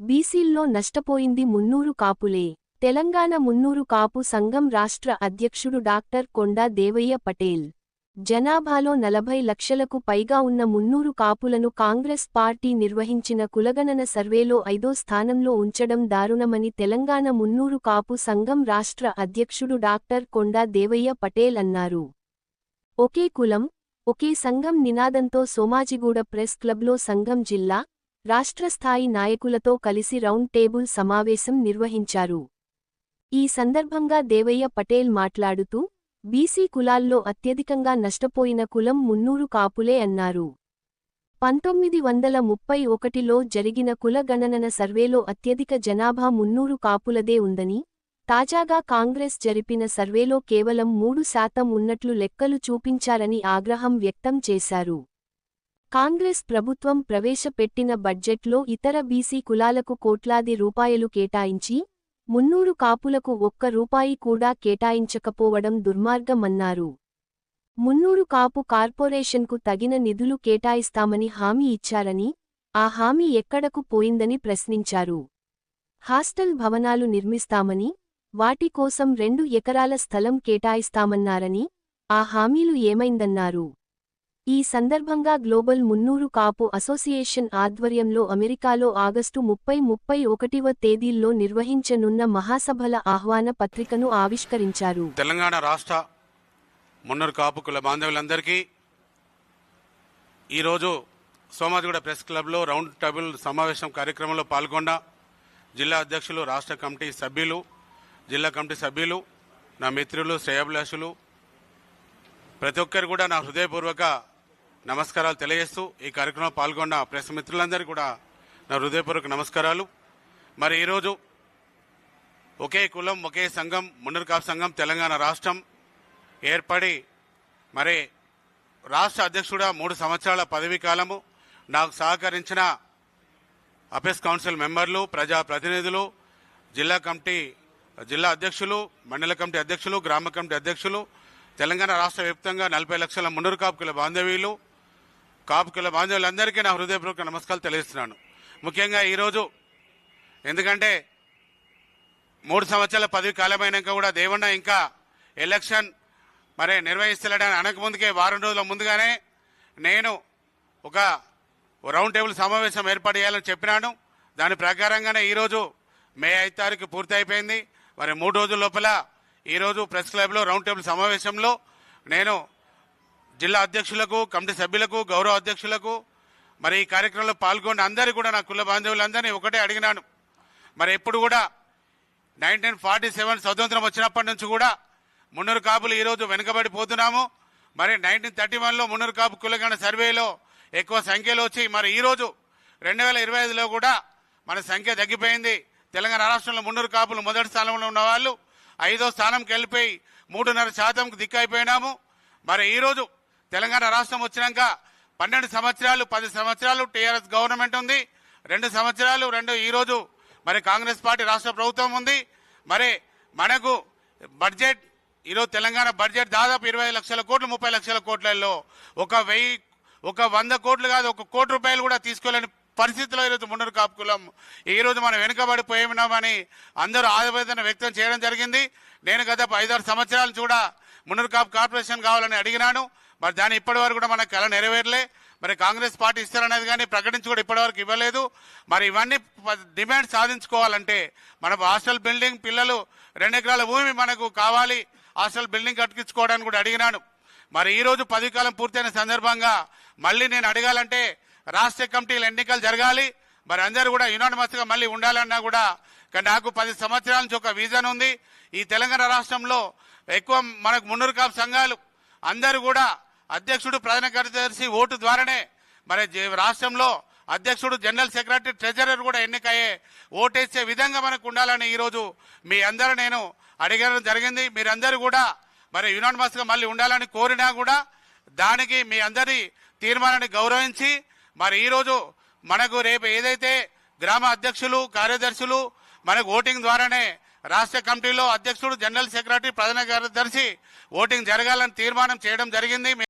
బీసీల్లో నష్టపోయింది మున్నూరు కాపులే. తెలంగాణ మున్నూరు కాపు సంఘం రాష్ట్ర అధ్యక్షుడు డాక్టర్ కొండా దేవయ్య పటేల్. జనాభాలో నలభై లక్షలకు పైగా ఉన్న మున్నూరు కాపులను కాంగ్రెస్ పార్టీ నిర్వహించిన కులగణన సర్వేలో ఐదో స్థానంలో ఉంచడం దారుణమని తెలంగాణ మున్నూరు కాపు సంఘం రాష్ట్ర అధ్యక్షుడు డాక్టర్ కొండా దేవయ్య పటేల్ అన్నారు. ఒకే కులం ఒకే సంఘం నినాదంతో సోమాజిగూడ ప్రెస్ క్లబ్లో సంఘం జిల్లా రాష్ట్రస్థాయి నాయకులతో కలిసి రౌండ్ టేబుల్ సమావేశం నిర్వహించారు. ఈ సందర్భంగా దేవయ్య పటేల్ మాట్లాడుతూ బీసీ కులాల్లో అత్యధికంగా నష్టపోయిన కులం మున్నూరు కాపులే అన్నారు. పంతొమ్మిది వందల ముప్పై ఒకటిలో జరిగిన కుల గణనన సర్వేలో అత్యధిక జనాభా మున్నూరు కాపులదే ఉందని తాజాగా కాంగ్రెస్ జరిపిన సర్వేలో కేవలం మూడు శాతం ఉన్నట్లు లెక్కలు చూపించారని ఆగ్రహం వ్యక్తం చేశారు. కాంగ్రెస్ ప్రభుత్వం ప్రవేశపెట్టిన బడ్జెట్లో ఇతర బీసీ కులాలకు కోట్లాది రూపాయలు కేటాయించి మున్నూరు కాపులకు ఒక్క రూపాయి కూడా కేటాయించకపోవడం దుర్మార్గమన్నారు. మున్నూరు కాపు కార్పొరేషన్కు తగిన నిధులు కేటాయిస్తామని హామీ ఇచ్చారని ఆ హామీ ఎక్కడకు పోయిందని ప్రశ్నించారు. హాస్టల్ భవనాలు నిర్మిస్తామని వాటి కోసం రెండు ఎకరాల స్థలం కేటాయిస్తామన్నారని ఆ హామీలు ఏమైందన్నారు. ఈ సందర్భంగా గ్లోబల్ మున్నూరు కాపు అసోసియేషన్ ఆధ్వర్యంలో అమెరికాలో ఆగస్టు ముప్పై ముప్పై ఒకటివ తేదీల్లో నిర్వహించనున్న మహాసభల ఆహ్వాన పత్రికను ఆవిష్కరించారు. తెలంగాణ రాష్ట్ర మున్నూరు కాపు కుల బాంధవులందరికీ ఈరోజు సోమాజిగూడ ప్రెస్ క్లబ్లో రౌండ్ టేబుల్ సమావేశం కార్యక్రమంలో పాల్గొన్న జిల్లా అధ్యక్షులు రాష్ట్ర కమిటీ సభ్యులు జిల్లా కమిటీ సభ్యులు నా మిత్రులు శ్రేయాభిలాషులు ప్రతి ఒక్కరు కూడా నా హృదయపూర్వక నమస్కారాలు తెలియజేస్తూ ఈ కార్యక్రమంలో పాల్గొన్న ప్రెస్ మిత్రులందరికీ కూడా నా హృదయపూర్వక నమస్కారాలు. మరి ఈరోజు ఒకే కులం ఒకే సంఘం మున్నూరు సంఘం తెలంగాణ రాష్ట్రం ఏర్పడి మరి రాష్ట్ర అధ్యక్షుడా మూడు సంవత్సరాల పదవీ కాలము. నాకు సహకరించిన అపెస్ కౌన్సిల్ మెంబర్లు ప్రజా ప్రతినిధులు జిల్లా కమిటీ జిల్లా అధ్యక్షులు మండల కమిటీ అధ్యక్షులు గ్రామ కమిటీ అధ్యక్షులు తెలంగాణ రాష్ట్ర వ్యాప్తంగా నలభై లక్షల మున్నూరు కాపుకుల బాంధవీలు కాపుకుల బాంధవులందరికీ నా హృదయపూర్వక నమస్కారాలు తెలియజేస్తున్నాను. ముఖ్యంగా ఈరోజు ఎందుకంటే మూడు సంవత్సరాల పదవి కాలమైనాక కూడా దేవన్న ఇంకా ఎలక్షన్ మరి నిర్వహిస్తలేడని అనకముందుకే వారం రోజుల ముందుగానే నేను ఒక రౌండ్ టేబుల్ సమావేశం ఏర్పాటు చేయాలని చెప్పినాను. దాని ప్రకారంగానే ఈరోజు మే ఐదు తారీఖు పూర్తి అయిపోయింది మరి మూడు రోజుల లోపల ఈరోజు ప్రెస్ క్లబ్లో రౌండ్ టేబుల్ సమావేశంలో నేను జిల్లా అధ్యక్షులకు కమిటీ సభ్యులకు గౌరవ అధ్యక్షులకు మరి ఈ కార్యక్రమంలో పాల్గొన్న అందరికీ కూడా నా కుల బాంధవులందరినీ ఒకటే అడిగినాను. మరి ఎప్పుడు కూడా నైన్టీన్ ఫార్టీ సెవెన్ స్వతంత్రం వచ్చినప్పటి నుంచి కూడా మున్నూరు కాపులు ఈరోజు వెనుకబడిపోతున్నాము. మరి నైన్టీన్ థర్టీ వన్లో మున్నూరు కాపు కులగణ సర్వేలో ఎక్కువ సంఖ్యలో వచ్చి మరి ఈరోజు రెండు వేల ఇరవై ఐదులో కూడా మన సంఖ్య తగ్గిపోయింది. తెలంగాణ రాష్ట్రంలో మున్నూరు కాపులు మొదటి స్థానంలో ఉన్న వాళ్ళు ఐదో స్థానంకి వెళ్ళిపోయి మూడున్నర శాతంకు దిక్కైపోయినాము మరి ఈరోజు తెలంగాణ రాష్ట్రం వచ్చినాక పన్నెండు సంవత్సరాలు పది సంవత్సరాలు టీఆర్ఎస్ గవర్నమెంట్ ఉంది. రెండు సంవత్సరాలు రెండు ఈరోజు మరి కాంగ్రెస్ పార్టీ రాష్ట్ర ప్రభుత్వం ఉంది. మరి మనకు బడ్జెట్ ఈరోజు తెలంగాణ బడ్జెట్ దాదాపు ఇరవై లక్షల కోట్లు ముప్పై లక్షల కోట్లలో ఒక వెయ్యి ఒక వంద కోట్లు కాదు ఒక కోటి రూపాయలు కూడా తీసుకోలేని పరిస్థితిలో ఈరోజు మున్నూరు కాపుకులం ఈ రోజు మనం వెనుకబడిపోయినామని అందరూ ఆవేదన వ్యక్తం చేయడం జరిగింది. నేను గత ఐదారు సంవత్సరాల నుంచి కూడా మున్నూరు కాపు కార్పొరేషన్ కావాలని అడిగినాను. మరి దాని ఇప్పటి వరకు కూడా మనకు కళ నెరవేరలే. మరి కాంగ్రెస్ పార్టీ ఇస్తారనేది కానీ ప్రకటించి కూడా ఇప్పటివరకు ఇవ్వలేదు. మరి ఇవన్నీ డిమాండ్ సాధించుకోవాలంటే మన హాస్టల్ బిల్డింగ్ పిల్లలు రెండు ఎకరాల భూమి మనకు కావాలి. హాస్టల్ బిల్డింగ్ కట్టించుకోవడానికి కూడా అడిగినాను. మరి ఈ రోజు పది కాలం పూర్తయిన సందర్భంగా మళ్ళీ నేను అడగాలంటే రాష్ట్ర కమిటీల ఎన్నికలు జరగాలి. మరి అందరూ కూడా యునానిమస్గా మళ్ళీ ఉండాలన్నా కూడా కానీ నాకు పది సంవత్సరాల నుంచి ఒక విజన్ ఉంది. ఈ తెలంగాణ రాష్ట్రంలో ఎక్కువ మనకు మున్నూరు కాపు సంఘాలు అందరూ కూడా అధ్యక్షుడు ప్రధాన కార్యదర్శి ఓటు ద్వారానే మరి రాష్ట్రంలో అధ్యక్షుడు జనరల్ సెక్రటరీ ట్రెజరర్ కూడా ఎన్నికయ్యే ఓటేసే విధంగా మనకు ఉండాలని ఈరోజు మీ అందరూ నేను అడగడం జరిగింది. మీరందరూ కూడా మరి యునానిమస్గా మళ్ళీ ఉండాలని కోరినా కూడా దానికి మీ అందరి తీర్మానాన్ని గౌరవించి మరి ఈరోజు మనకు రేపు ఏదైతే గ్రామ అధ్యక్షులు కార్యదర్శులు మనకు ఓటింగ్ ద్వారానే రాష్ట్ర కమిటీలో అధ్యక్షుడు జనరల్ సెక్రటరీ ప్రధాన కార్యదర్శి ఓటింగ్ జరగాలని తీర్మానం చేయడం జరిగింది.